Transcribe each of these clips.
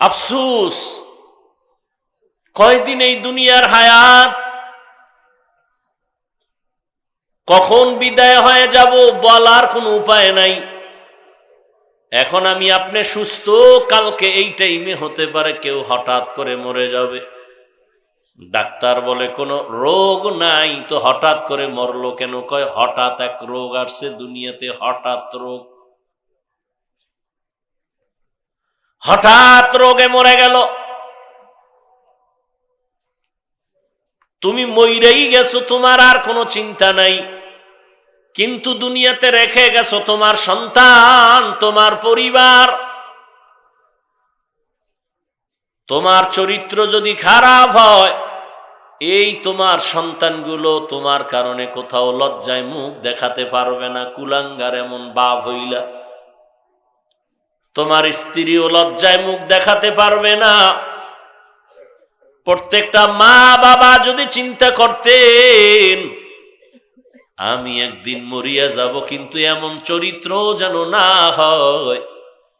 আফসুস, কয়দিন এই দুনিয়ার হায়াত? কখন বিদায় হয়ে যাব বলার কোনো উপায় নাই। এখন আমি আপনি সুস্থ, কালকে এই টাইমে হতে পারে কেউ হঠাৎ করে মরে যাবে। ডাক্তার বলে, কোনো রোগ নাই। তো হঠাৎ করে মরলো কেন? কয়, হঠাৎ এক রোগ আসছে দুনিয়াতে, হঠাৎ রোগ। হঠাৎ রোগে মরে গেল। তুমি মইরেই গেছো, তোমার আর কোনো চিন্তা নাই। কিন্তু দুনিয়াতে রেখে গেছো তোমার সন্তান, তোমার পরিবার। তোমার চরিত্র যদি খারাপ হয়, এই তোমার সন্তানগুলো তোমার কারণে কোথাও লজ্জায় মুখ দেখাতে পারবে না, কুলাঙ্গার এমন বাপ হইলা। তোমার স্ত্রীও লজ্জায় মুখ দেখাতে পারবে না। প্রত্যেকটা মা বাবা যদি চিন্তা করতেন, আমি একদিন মরিয়া যাব, কিন্তু এমন চরিত্র যেন না হয়।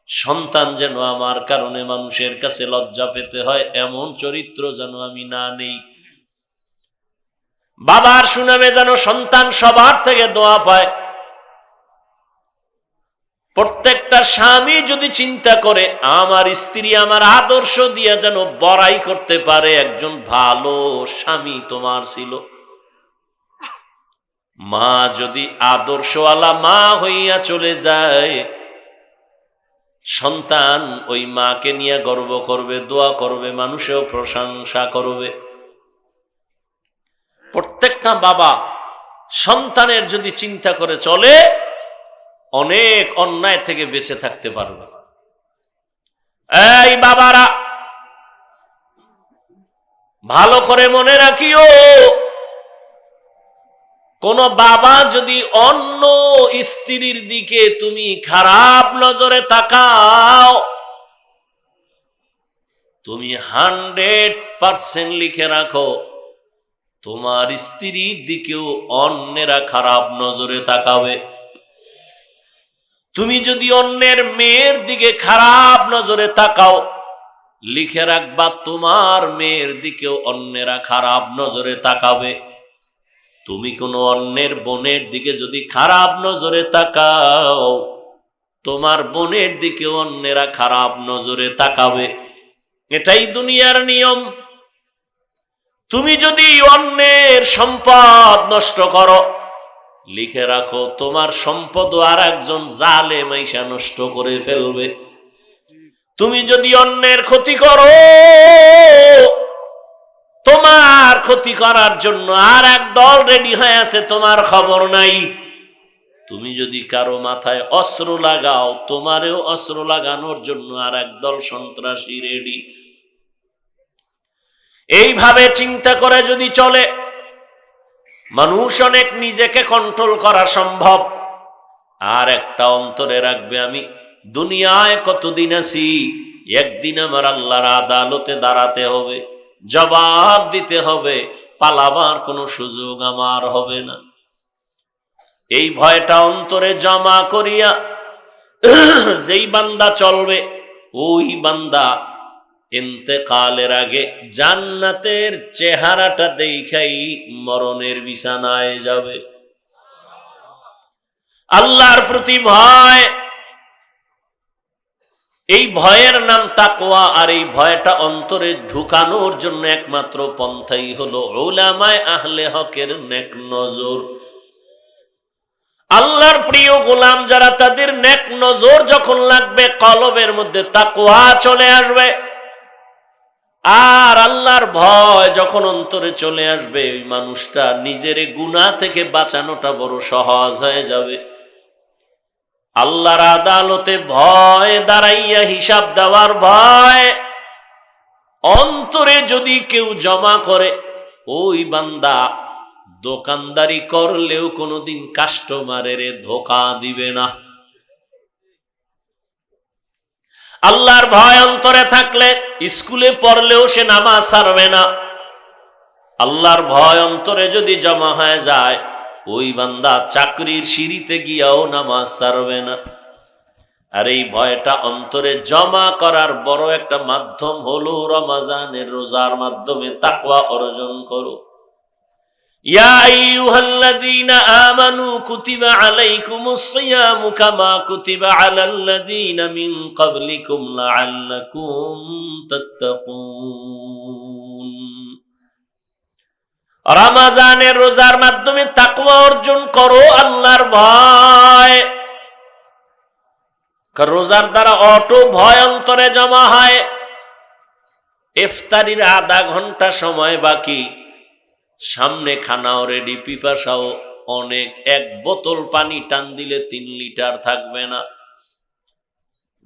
সন্তান যেন আমার কারণে মানুষের কাছে লজ্জা পেতে হয়, এমন চরিত্র যেন আমি না নেই। বাবার সুনামে যেন সন্তান সবার থেকে দোয়া পায়। প্রত্যেকটা স্বামী যদি চিন্তা করে, আমার স্ত্রী আমার আদর্শ দিয়ে যেন বড়াই করতে পারে, একজন ভালো স্বামী তোমার ছিল। মা যদি আদর্শওয়ালা মা হইয়া চলে যায়, সন্তান ওই মাকে নিয়ে গর্ব করবে, দোয়া করবে, মানুষেও প্রশংসা করবে। প্রত্যেকটা বাবা সন্তানের যদি চিন্তা করে চলে অনেক অন্যায় থেকে বেঁচে থাকতে পারবে। এই বাবারা, ভালো করে মনে রাখিও, কোন বাবা যদি অন্য স্ত্রীর দিকে তুমি খারাপ নজরে তাকাও, তুমি হান্ড্রেড পার্সেন্ট লিখে রাখো, তোমার স্ত্রীর দিকেও অন্যেরা খারাপ নজরে তাকাবে। তুমি যদি অন্যের মেয়ের দিকে খারাপ নজরে তাকাও, লিখে রাখবা তোমার মেয়ের দিকেও অন্যেরা খারাপ নজরে তাকাবে। তুমি কোনো অন্যের বোনের দিকে যদি খারাপ নজরে তাকাও, তোমার বোনের দিকে অন্যেরা খারাপ নজরে তাকাবে। এটাই দুনিয়ার নিয়ম। তুমি যদি অন্যের সম্পদ নষ্ট করো লিখে রাখো, তোমার সম্পদ আর একজন জালে মাইশা নষ্ট করে ফেলবে। তুমি যদি অন্যের ক্ষতি করো, তোমার ক্ষতি করার জন্য আর এক দল রেডি হয়ে আছে, তোমার খবর নাই। তুমি যদি কারও মাথায় অস্ত্র লাগাও, তোমারেও অস্ত্র লাগানোর জন্য আর একদল সন্ত্রাসী রেডি। এইভাবে চিন্তা করে যদি চলে মানুষ অনেক নিজেকে কন্ট্রোল করা সম্ভব। আর একটা অন্তরে রাখবে আমি, দুনিয়ায় কতদিন আছি, একদিন আমার আল্লাহর আদালতে দাঁড়াতে হবে, জবাব দিতে হবে, পালাবার কোনো সুযোগ আমার হবে না। এই ভয়টা অন্তরে জমা করিয়া, যেই বান্দা চলবে, ওই বান্দা ইন্তেকালের আগে জান্নাতের চেহারাটা দেখাই মরণের বিছানায় যাবে। আল্লাহর প্রতি ভয়। এই ভয়ের নাম তাকওয়া আর এই ভয়টা অন্তরে ঢুকানোর জন্য একমাত্র পন্থাই হলো ওলামায় আহলে হকের নেক নজর। আল্লাহর প্রিয় গোলাম যারা তাদের নেক নজর যখন লাগবে, কলবের মধ্যে তাকওয়া চলে আসবে। আর আল্লাহর ভয় যখন অন্তরে চলে আসবে, ওই মানুষটা নিজের গুণা থেকে বাঁচানোটা বড় সহজ হয়ে যাবে। আল্লাহর আদালতে ভয়, দাঁড়াইয়া হিসাব দেওয়ার ভয়, অন্তরে যদি কেউ জমা করে, ওই বান্দা দোকানদারি করলেও কোনোদিন কাস্টমারের ধোকা দিবে না। আল্লাহর ভয় অন্তরে থাকলে স্কুলে পড়লেও সে নামাজ সারবে না। আল্লাহর ভয় অন্তরে যদি জমা হয়ে যায়, ওই বান্দা চাকরির সিঁড়িতে গিয়াও নামাজ সারবে না। আর এই ভয়টা অন্তরে জমা করার বড় একটা মাধ্যম হলো রমাজানের রোজার মাধ্যমে তাকওয়া অর্জন করো। يا أيها الذين آمنوا كتب عليكم الصيام كما كتب على الذين من قبلكم لعلكم تتقون রমাজানের রোজার মাধ্যমে তাকওয়া অর্জন করো আল্লাহর ভয় কারণ রোজার দ্বারা অটো ভয় অন্তরে জমা হয় ইফতারির আধা ঘন্টা সময় বাকি সামনে খানাও রেডি পিপাসাও অনেক। এক বোতল পানি টান দিলে তিন লিটার থাকবে না।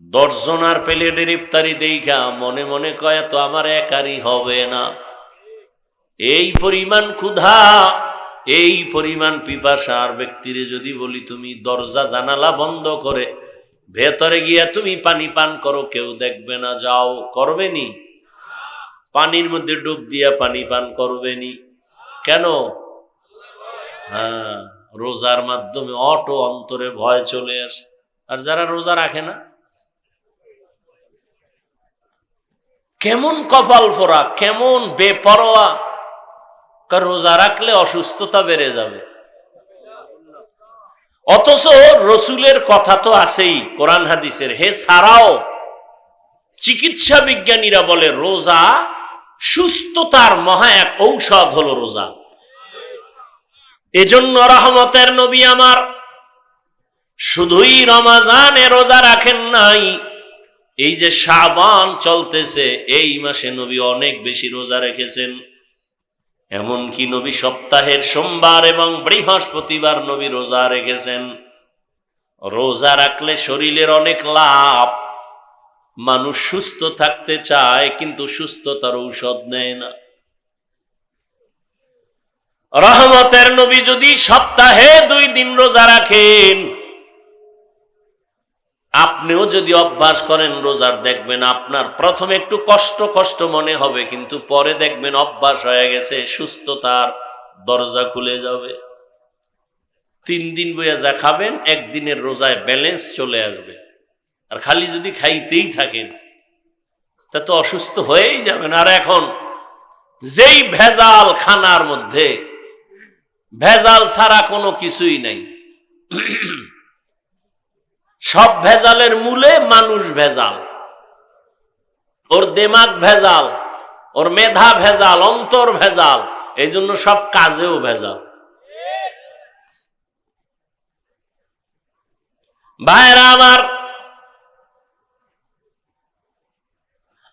দশজন দশজনার প্লেটের ইফতারি দেখা মনে মনে কয় তো আমার একারই হবে না। এই পরিমাণ ক্ষুধা, এই পরিমাণ পিপাসা আর ব্যক্তিরে যদি বলি, তুমি দরজা জানালা বন্ধ করে ভেতরে গিয়া তুমি পানি পান করো, কেউ দেখবে না, যাও করবেনি পানির মধ্যে ডুব দিয়া পানি পান করবে নি। কেন? হ্যাঁ রোজার মাধ্যমে অটো অন্তরে ভয় চলে আসে। আর যারা রোজা রাখে না? কেমন কপাল পোড়া, কেমন বেপরোয়া। রোজা রাখলে অসুস্থতা বেড়ে যাবে। অথচ রসুলের কথা তো আছেই, কোরআন হাদিসের। হে সারাও, চিকিৎসা বিজ্ঞানীরা বলে, রোজা সুস্থতার মহা এক ঔষধ হলো রোজা। এজন্য রহমতের নবী আমার শুধুই রমাজানে রোজা রাখেন নাই, এই যে সাবান চলতেছে, এই মাসে নবী অনেক বেশি রোজা রেখেছেন। এমনকি নবী সপ্তাহের সোমবার এবং বৃহস্পতিবার নবী রোজা রেখেছেন। রোজা রাখলে শরীরের অনেক লাভ মানুষ সুস্থ থাকতে চায়, কিন্তু সুস্থতার ঔষধ নেয় না। রহমতের নবী যদি সপ্তাহে দুই দিন রোজা রাখেন, আপনিও যদি অভ্যাস করেন রোজার, দেখবেন আপনার প্রথমে একটু কষ্ট কষ্ট মনে হবে, কিন্তু পরে দেখবেন অভ্যাস হয়ে গেছে, সুস্থতার দরজা খুলে যাবে। তিন দিন বইয়া যা খাবেন, একদিনের রোজায় ব্যালেন্স চলে আসবে। আর খালি যদি খাইতেই থাকেন, তা তো অসুস্থ হয়েই যাবেন। আর এখন যেই ভেজাল খানার মধ্যে, ভেজাল ছাড়া কোনো কিছুই নাই। সব ভেজালের মূলে মানুষ ভেজাল। ওর দেমাগ ভেজাল, ওর মেধা ভেজাল, অন্তর ভেজাল এই জন্য সব কাজেও ভেজাল। ভাইরা আমার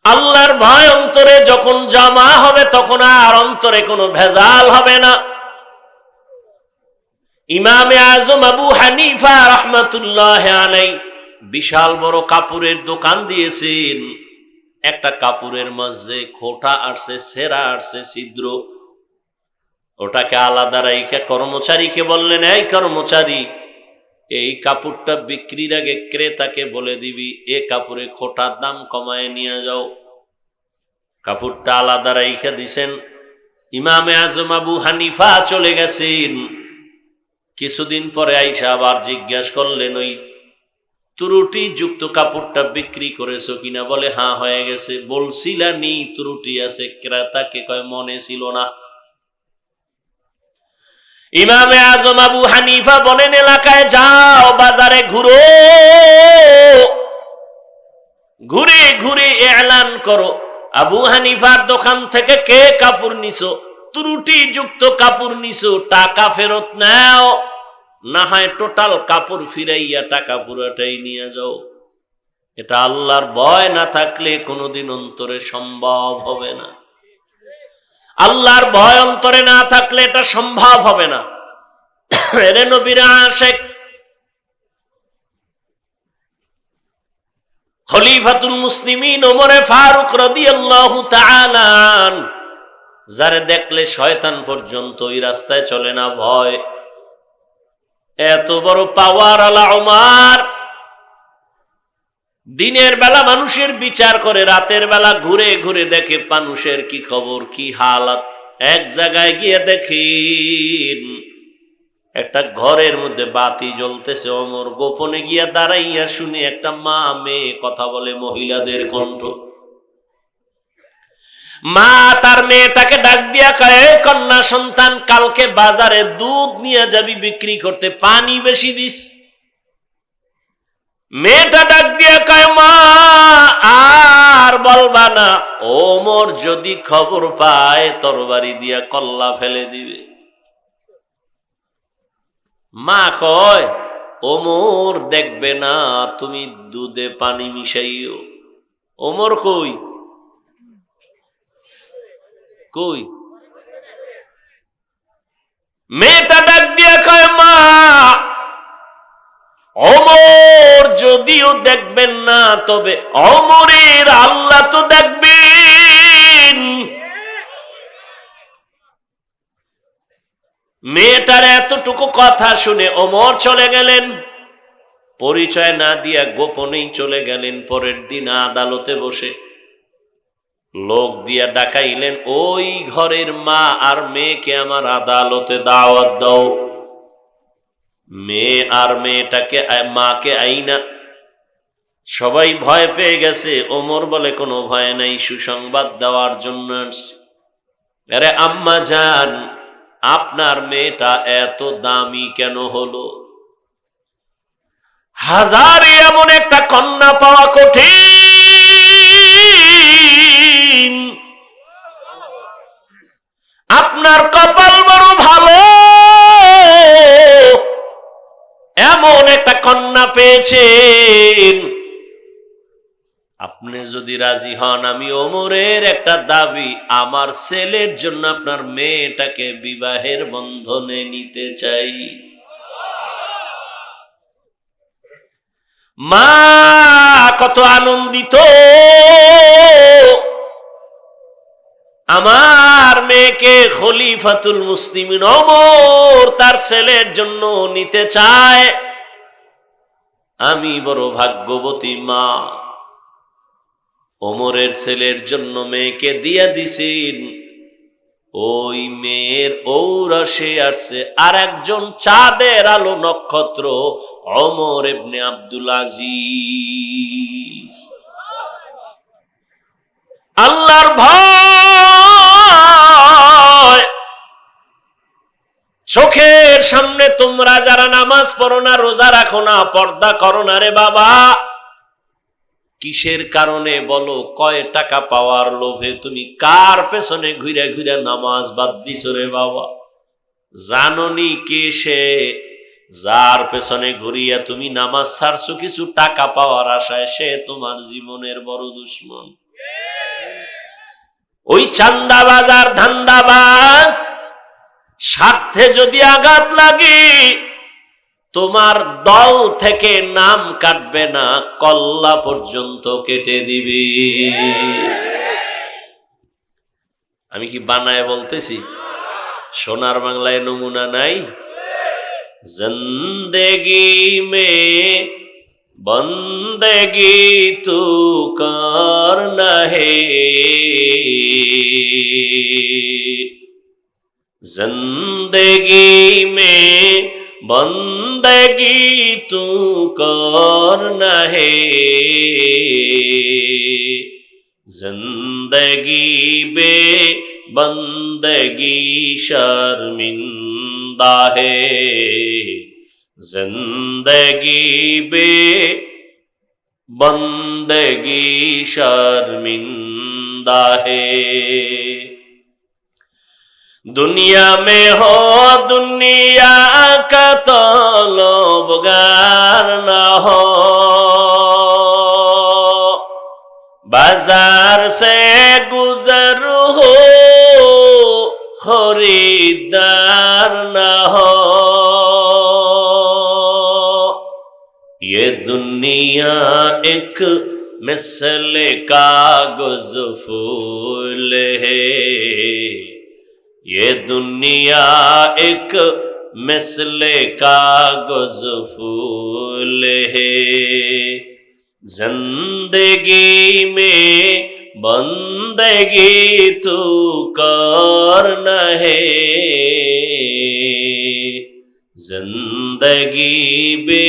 আল্লাহর ভয় অন্তরে যখন জমা হবে, তখন আর অন্তরে কোনো ভেজাল হবে না। ইমামে আজম আবু হানিফা রহমতুল্লাহ বিশাল বড় কাপড়ের দোকান দিয়েছেন। একটা কাপড়ের মাঝে খোটা আসছে, সেরা আসছে, ছিদ্র। ওটাকে আলাদা রাইখে কর্মচারীকে বললেন, এই কর্মচারী এই কাপড়টা বিক্রির আগে ক্রেতাকে বলে দিবি, এ কাপড়ে খোটার দাম কমায় নিয়ে যাও। কাপড়টা আলাদা রাইখে দিছেন। ইমামে আজম আবু হানিফা চলে গেছেন। কিছুদিন পরে আইসা আবার জিজ্ঞাস করলেন, ওই ত্রুটি যুক্ত কাপড়টা বিক্রি করেছ কিনা? বলে হ্যাঁ হয়ে গেছে। বলছিলা নি ত্রুটি আছে। ক্রেতাকে কয়, মনে ছিল না। ইমামে আজম আবু হানিফা বলেন, এলাকায় যাও, বাজারে ঘুরো। ঘুরে ঘুরে এলান করো। আবু হানিফার দোকান থেকে কে কাপড় নিছো? ত্রুটি যুক্ত কাপড় নিছো, টাকা ফেরত নাও। না হয় টোটাল কাপড় ফিরাইয়া টাকা পুরোটাই নিয়ে যাও। এটা আল্লাহর ভয় না থাকলে কোনোদিন অন্তরে সম্ভব হবে না। আল্লাহর ভয় অন্তরে না থাকলে এটা সম্ভব হবে না। এরে নবীরা খলিফাতুল মুসলিমিন ওমরে ফারুক যারে দেখলে শয়তান পর্যন্ত ওই রাস্তায় চলে না ভয়। এত বড় পাওয়ার আলা ওমার দিনের বেলা মানুষের বিচার করে, রাতের বেলা ঘুরে ঘুরে দেখে মানুষের কি খবর, কি হালাত। এক জায়গায় গিয়ে দেখেন, একটা ঘরের মধ্যে বাতি জ্বলতেছে। অমর গোপনে গিয়া দাঁড়াইয়া শুনে একটা মা মেয়ে কথা বলে মহিলাদের কণ্ঠ। মা তার মেয়েটাকে ডাক দিয়া কয়, "এই কন্যা সন্তান, কালকে বাজারে দুধ নিয়ে যাবি বিক্রি করতে, পানি বেশি দিস। মেয়েটা ডাক দিয়া কয়, মা, আর বলবা না। ওমর যদি খবর পায়, তরবারি দিয়া কল্লা ফেলে দিবে। মা কয়, ওমর দেখবে না, তুমি দুধে পানি মিশাইও। ওমর কই? কই? মেয়েটা ডাক দিয়া কয়, মা অমর যদিও দেখবেন না, তবে অমরের আল্লাহ তো দেখবেন। মেয়েটার এতটুকু কথা শুনে অমর চলে গেলেন। পরিচয় না দিয়া গোপনেই চলে গেলেন পরের দিন আদালতে বসে। লোক দিয়া ডাকাইলেন, ওই ঘরের মা আর মেয়েকে আমার আদালতে দাওয়াত দাও। মেয়ে আর মেয়েটাকে মাকে আইনা। সবাই ভয় পেয়ে গেছে। ওমর বলে, কোনো ভয় নাই, সুসংবাদ দেওয়ার জন্য আরে, আম্মা যান আপনার মেয়েটা এত দামি কেন হলো? হাজারে এমন একটা কন্যা পাওয়া কঠিন। আপনার কপাল বড় ভালো। এমন একটা কন্যা পেয়েছেন। আপনি যদি রাজি হন, আমি ওমরের একটা দাবি, আমার ছেলের জন্য আপনার মেয়েটাকে বিবাহের বন্ধনে নিতে চাই। মা, কত আনন্দিত। আমার মেয়েকে খলিফাতুল মুসলিমিন অমর তার ছেলের জন্য নিতে চায়? আমি বড় ভাগ্যবতী মা। ওমরের ছেলের জন্য মেয়েকে দিয়া দিছেন। ওই মেয়ের ঔরসে আসছে। আর একজন চাঁদের আলো নক্ষত্র, অমর এবনে আব্দুল আজিজ। আল্লাহর ভয় চোখের সামনে তোমরা যারা নামাজ পড়ো না, রোজা রাখো না, পর্দা করো না রে বাবা। কিসের কারণে বলো, কয় টাকা পাওয়ার লোভে তুমি কার পেছনে ঘুরে ঘুরে নামাজ বাদ দিছ রে বাবা? জাননি কে সে? যার পেছনে ঘুরিয়া তুমি নামাজ ছাড়ছো, কিছু টাকা পাওয়ার আশায় সে তোমার জীবনের বড় দুশ্মন। ওই চান্দাবাজ আর ধান্দাবাজ স্বার্থে যদি আঘাত লাগে, তোমার দল থেকে নাম কাটবে না, কল্লা পর্যন্ত কেটে দিবে। আমি কি বানায় বলতেছি? সোনার বাংলায় নমুনা নাই? জিন্দেগি মে বন্দেগি তু করনা হে ज़िंदगी में बंदगी तू करना है ज़िंदगी बे बंदगी शर्मिंदा है। ज़िंदगी बे बंदगी शर्मिंदा है। दुनिया में हो दुनिया का तो लोबगार न हो बाजार से गुजर हो खरीदार न हो ये दुनिया एक मिसल कागज फूल है ये दुनिया एक मिसल कागज़ फूल है। ज़िंदगी में बंदगी तू कर है। ज़िंदगी बे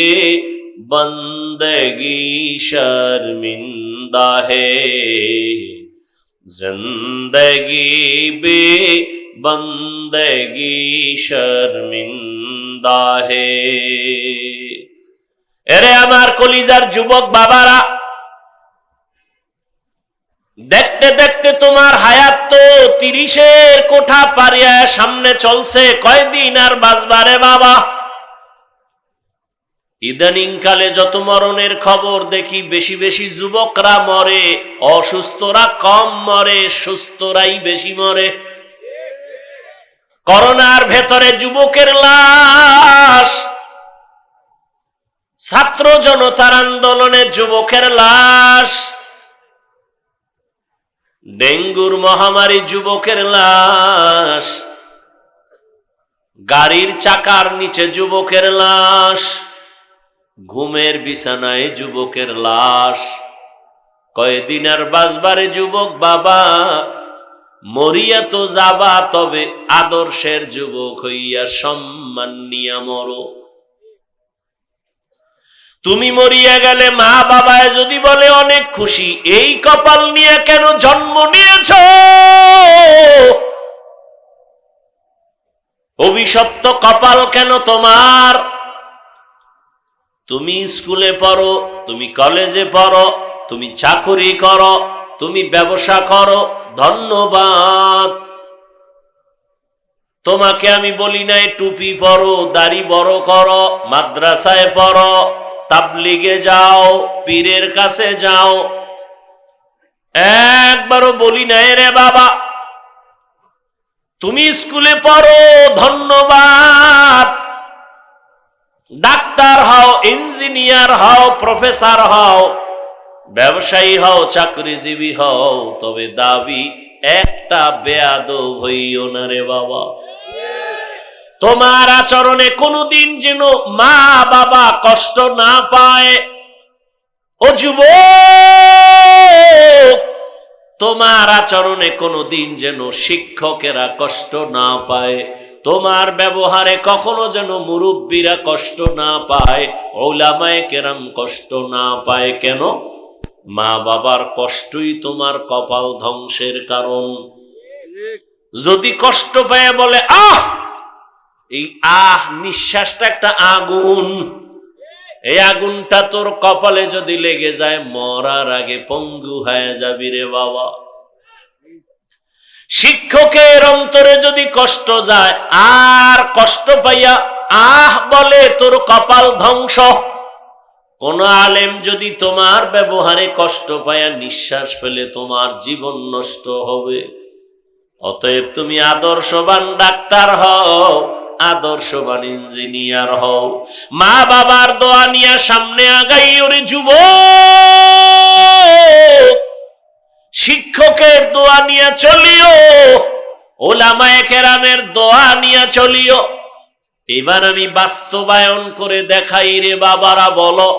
बंदगी शर्मिंदा है। ज़िंदगी बे বন্দগি শর্মিন্দা এরে আমার কলিজার যুবক বাবারা, দেখতে দেখতে তোমার হায়াত তো তিরিশের কোঠা পারিয়া সামনে চলছে, কয়দিন আর বাজবারে বাবা? ইদানিংকালে যত মরণের খবর দেখি, বেশি বেশি যুবকরা মরে, অসুস্থরা কম মরে, সুস্থরাই বেশি মরে। করোনার ভেতরে যুবকের লাশ। ছাত্র জনতার আন্দোলনে যুবকের লাশ। ডেঙ্গুর মহামারী যুবকের লাশ। গাড়ির চাকার নিচে যুবকের লাশ। ঘুমের বিছানায় যুবকের লাশ। কয়দিন আর বাজবারে যুবক বাবা মরিয়া তো যাবা, তবে আদর্শের যুবক হইয়া সম্মান নিয়া মরো। তুমি মরিয়া গেলে মা বাবায় যদি বলে অনেক খুশি, এই কপাল নিয়ে কেন জন্ম নিয়েছ? অভিশপ্ত কপাল কেন তোমার? তুমি স্কুলে পড়ো, তুমি কলেজে পড়ো, তুমি চাকুরি করো, তুমি ব্যবসা করো ধন্যবাদ। তোমাকে আমি বলি নাই, টুপি পরো, দাড়ি বড় করো, মাদ্রাসায় পড়ো, তাবলিগে যাও, পীরের কাছে যাও। একবারও বলি নাই রে বাবা। তুমি স্কুলে পড়ো, ধন্যবাদ। ডাক্তার হও, ইঞ্জিনিয়ার হও, প্রফেসর হও ব্যবসায়ী হও, চাকরিজীবী হও, তবে দাবি একটা বেয়াদ হইও না রে বাবা। তোমার আচরণে কোনোদিন যেন মা বাবা কষ্ট না পায়। ও তোমার আচরণে কোনোদিন যেন শিক্ষকেরা কষ্ট না পায়। তোমার ব্যবহারে কখনো যেন মুরব্বীরা কষ্ট না পায়। ওলামায় কেরাম কষ্ট না পায়। কেন? মা বাবার কষ্টই তোমার কপাল ধ্বংসের কারণ। যদি কষ্ট পায় বলে, আহ! এই আহ নিঃশ্বাসটা একটা আগুন। এই আগুনটা তোর কপালে যদি লেগে যায়, মরার আগে পঙ্গু হয়ে যাবি রে বাবা। শিক্ষকের অন্তরে যদি কষ্ট যায়, আর কষ্ট পাইয়া আহ বলে তোর কপাল ধ্বংস। কোন আলেম যদি তোমার ব্যবহারে কষ্ট পায়া, নিঃশ্বাস ফেলে তোমার জীবন নষ্ট হবে। অতএব তুমি আদর্শবান ডাক্তার হও, আদর্শবান ইঞ্জিনিয়ার হও। মা বাবার দোয়া নিয়ে সামনে আগাই, ওরে যুব শিক্ষকের দোয়া নিয়ে চলিও, ওলামায়ে কেরামের দোয়া নিয়ে চলিও। এবার আমি বাস্তবায়ন করে দেখাই রে বাবারা, বলো।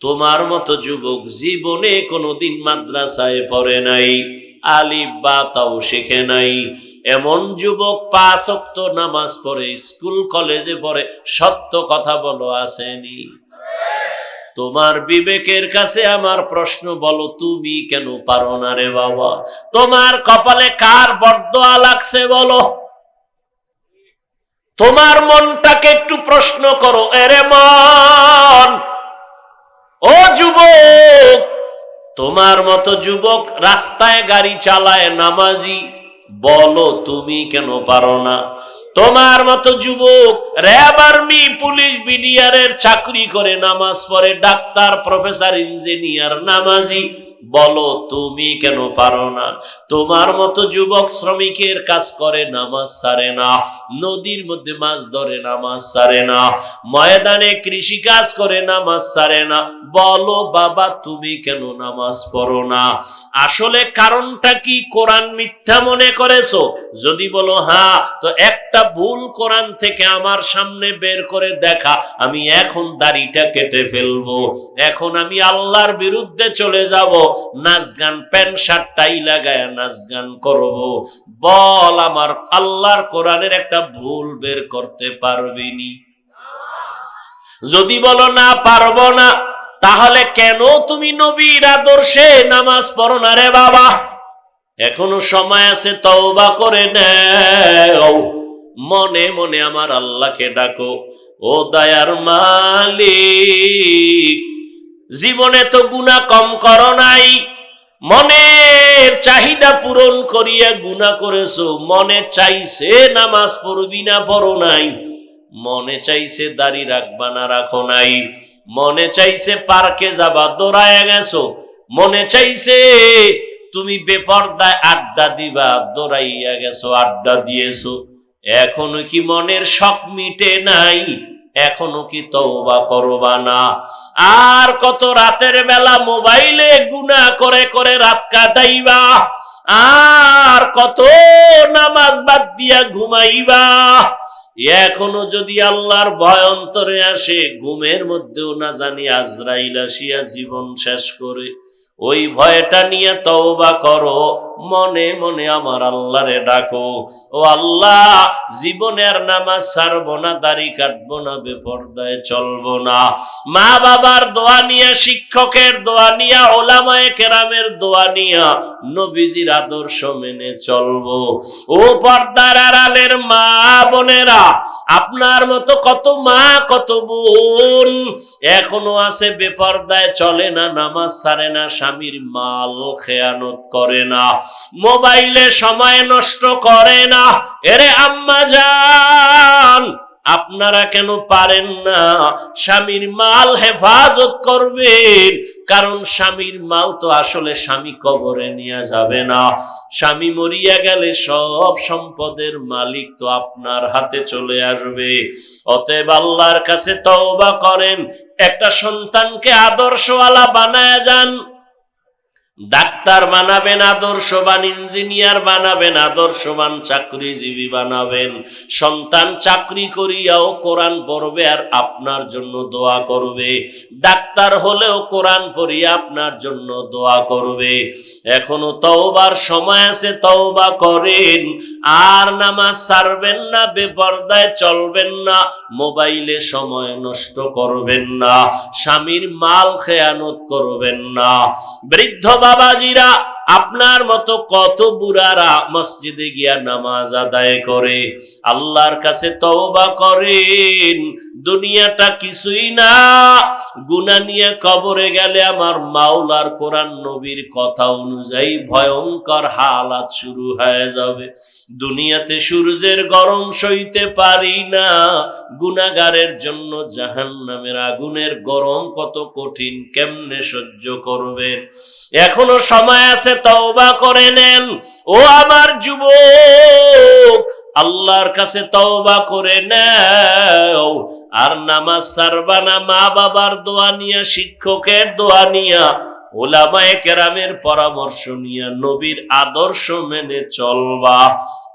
তোমার মতো যুবক জীবনে কোনোদিন মাদ্রাসায় পড়ে নাই, আলিফ বা তাও শেখে নাই। এমন যুবক পাঁচ অক্ত নামাজ পড়ে, স্কুল, কলেজে পড়ে, সত্য কথা বলো, আসেনি। তোমার বিবেকের কাছে আমার প্রশ্ন, বলো, তুমি কেন পারো না রে বাবা? তোমার কপালে কার বরদোয়া লাগছে, বলো? তোমার মনটাকে একটু প্রশ্ন করো, এরে মন! ও যুবক, তোমার মতো যুবক রাস্তায় গাড়ি চালায় নামাজি, বলো তুমি কেন পারো না? তোমার মতো যুবক র্যাব আর্মি, পুলিশ, বিডিআরের চাকরি করে নামাজ পড়ে, ডাক্তার, প্রফেসর, ইঞ্জিনিয়ার, নামাজি বলো, তুমি কেন পারো না? তোমার মতো যুবক শ্রমিকের কাজ করে, নামাজ সারে না। নদীর মধ্যে মাছ ধরে, নামাজ সারে না। ময়দানে কৃষি কাজ করে, নামাজ সারে না। বলো, বাবা, তুমি কেন নামাজ পড়ো না? আসলে কারণটা কি কোরআন মিথ্যা মনে করেছ? যদি বলো হ্যাঁ তো একটা ভুল কোরআন থেকে আমার সামনে বের করে দেখা, আমি এখন দাড়িটা কেটে ফেলব। এখন আমি আল্লাহর বিরুদ্ধে চলে যাব। নাচ গান প্যান্ট শার্ট লাগায় নাচ গান করব। বল আমার, আল্লাহর কোরআনের একটা ভুল বের করতে যদি বলো না, পারব না, তাহলে কেন তুমি নবীর আদর্শে নামাজ পড়ো না রে বাবা? এখনও সময় আছে, তওবা করে নেও। মনে মনে আমার আল্লাহকে ডাকো, ও দয়ার মালিক। জীবনে তো গুণা কম করো নাই। মনের চাহিদা পূরণ করিয়া গুণা করেছ। মনে চাইছে নামাজ পড়বি না পড়ো নাই। মনে চাইছে দাড়ি রাখবা না রাখো নাই। মনে চাইছে পার্কে যাবা দৌড়ায় গেছো। মনে চাইছে তুমি বেপর্দায় আড্ডা দিবা, দৌড়াইয়া গেছো, আড্ডা দিয়েছ। এখনও কি মনের শখ মিটে নাই? এখনও কি তওবা করবা না? আর কত রাতের বেলা মোবাইলে গুনা করে করে রাত কাটাইবা? আর কত নামাজ বাদ দিয়া ঘুমাইবা? এখনও যদি আল্লাহর ভয় অন্তরে আসে, ঘুমের মধ্যেও না জানি আজরাইল আসিয়া জীবন শেষ করে। ওই ভয়টা নিয়ে তওবা করো। মনে মনে আমার আল্লাহরে ডাকো। ও আল্লাহ জীবনের নামাজ ছাড়বো না, দাড়ি কাটবো না, বেপর্দায় চলবো না। মা বাবার দোয়া নিয়া, শিক্ষকের দোয়া নিয়া, ওলামায়ে কেরামের দোয়া নিয়া নবীজির আদর্শ মেনে চলবো। ও পর্দার আড়ালের মা বোনেরা, আপনার মতো কত মা, কত বোন এখনও আছে, বেপর্দায় চলে না, নামাজ ছাড়ে না, স্বামীর মাল খেয়ানত করে না। মোবাইলে সময় নষ্ট করে না। এরে আম্মা যান আপনারা কেন পারেন না? স্বামীর মাল হেফাজত করবেন, কারণ স্বামীর মাল তো আসলে স্বামী কবরে নিয়ে যাবে না। স্বামী মরিয়া গেলে সব সম্পদের মালিক তো আপনার হাতে চলে আসবে। অতএব আল্লাহর কাছে তওবা করেন, একটা সন্তানকে আদর্শওয়ালা বানায় যান। ডাক্তার বানাবেন, আদর্শবান ইঞ্জিনিয়ার বানাবেন, আদর্শবান চাকরিজীবী বানাবেন। সন্তান চাকরি করিয়াও কোরআন পড়বে আর আপনার জন্য দোয়া করবে। ডাক্তার হলেও কোরআন পড়িয়া আপনার জন্য দোয়া করবে। এখনও তওবার সময় আছে, তওবা করেন। আর নামাজ ছাড়বেন না, বেপর্দায় চলবেন না, মোবাইলে সময় নষ্ট করবেন না, স্বামীর মাল খেয়ানত করবেন না। বৃদ্ধ বাবাজিরা আপনার মতো কত বুড়ারা মসজিদে গিয়া নামাজ আদায় করে আল্লাহর কাছে তওবা করেন। দুনিয়াটা কিছুই না। গুনা নিয়ে কবরে গেলে আমার মাওলার কোরআন নবীর কথা অনুযায়ী ভয়ঙ্কর হালাত শুরু হয়ে যাবে। দুনিয়াতে সূর্যের গরম সইতে পারি না। গুনাগারের জন্য জাহান্নামের আগুনের গরম কত কঠিন, কেমনে সহ্য করবেন? এখনও সময় আছে, তওবা করে নেন। ও আমার যুবক আল্লাহর কাছে তওবা করে নাও। আর নামাজ সারবা না মা বাবার দোয়া নিয়া, শিক্ষকের দোয়া নিয়া, ওলামায়ে কেরামের পরামর্শ নিয়া, নবীর আদর্শ মেনে চলবা।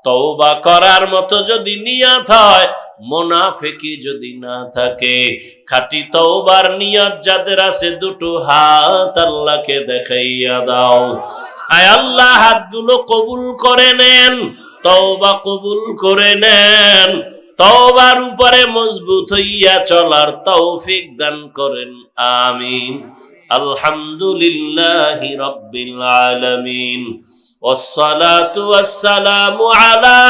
তওবা করার মতো যদি নিয়াত হয় মোনাফেকি যদি না থাকে, খাটি তওবার নিয়াত যাদের আছে, দুটো হাত আল্লাহকে দেখাইয়া দাও। আয় আল্লাহ, হাতগুলো কবুল করে নেন। তওবা কবুল করে নেন তওবার উপরে মজবুত হইয়া চলার তৌফিক দান করেন আমিন আলহামদুলিল্লাহি রাব্বিল আলামিন والصلاة والسلام على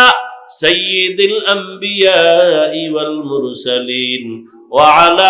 سيد الأنبياء والمرسلين وعلى